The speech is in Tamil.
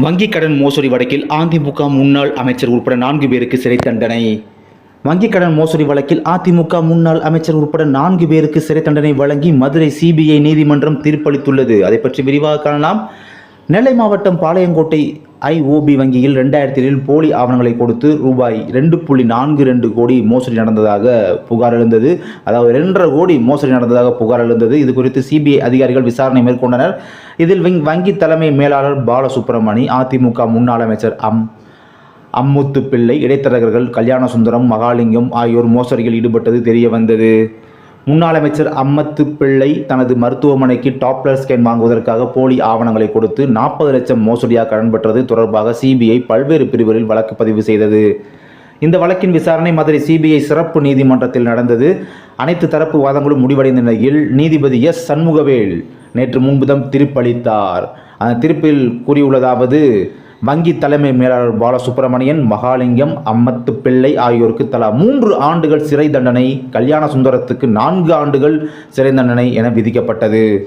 வங்கிக் கடன் மோசடி வழக்கில் அதிமுக முன்னாள் அமைச்சர் உட்பட நான்கு பேருக்கு சிறை தண்டனை. வங்கிக் கடன் மோசடி வழக்கில் அதிமுக முன்னாள் அமைச்சர் உட்பட நான்கு பேருக்கு சிறை தண்டனை வழங்கி மதுரை சிபிஐ நீதிமன்றம் தீர்ப்பளித்துள்ளது. அதை பற்றி விரிவாக காணலாம். நெல்லை மாவட்டம் பாளையங்கோட்டை ஐஓபி வங்கியில் ரெண்டாயிரத்தி ஏழில் போலி ஆவணங்களை கொடுத்து ரூபாய் ரெண்டு புள்ளி நான்கு ரெண்டு கோடி மோசடி நடந்ததாக புகார் எழுந்தது. அதாவது ரெண்டரை கோடி மோசடி நடந்ததாக புகார் எழுந்தது. இது குறித்து சிபிஐ அதிகாரிகள் விசாரணை மேற்கொண்டனர். இதில் வங்கி- தலைமை மேலாளர் பாலசுப்ரமணி அதிமுக முன்னாள் அமைச்சர் அம் அம்முத்து பிள்ளை இடைத்தரகர்கள் கல்யாணசுந்தரம் மகாலிங்கம் ஆகியோர் மோசடியில் ஈடுபட்டது தெரிய வந்தது. முன்னாள் அமைச்சர் அம்மத்து பிள்ளை தனது மருத்துவமனைக்கு டாப்லர் ஸ்கேன் வாங்குவதற்காக போலி ஆவணங்களை கொடுத்து நாற்பது லட்சம் மோசடியாக கடன் பெற்றது தொடர்பாக சிபிஐ பல்வேறு பிரிவுகளில் வழக்கு பதிவு செய்தது. இந்த வழக்கின் விசாரணை மதுரை சிபிஐ சிறப்பு நீதிமன்றத்தில் நடந்தது. அனைத்து தரப்பு வாதங்களும் முடிவடைந்த நிலையில் நீதிபதி எஸ் சண்முகவேல் நேற்று முன்புதம் தீர்ப்பளித்தார். அந்த தீர்ப்பில் கூறியுள்ளதாவது வங்கி தலைமை மேலாளர் பாலசுப்ரமணியன் மகாலிங்கம் அம்மத்து பிள்ளை ஆகியோருக்கு தலா மூன்று ஆண்டுகள் சிறை தண்டனை கல்யாண சுந்தரத்துக்கு நான்கு ஆண்டுகள் சிறை தண்டனை என விதிக்கப்பட்டது.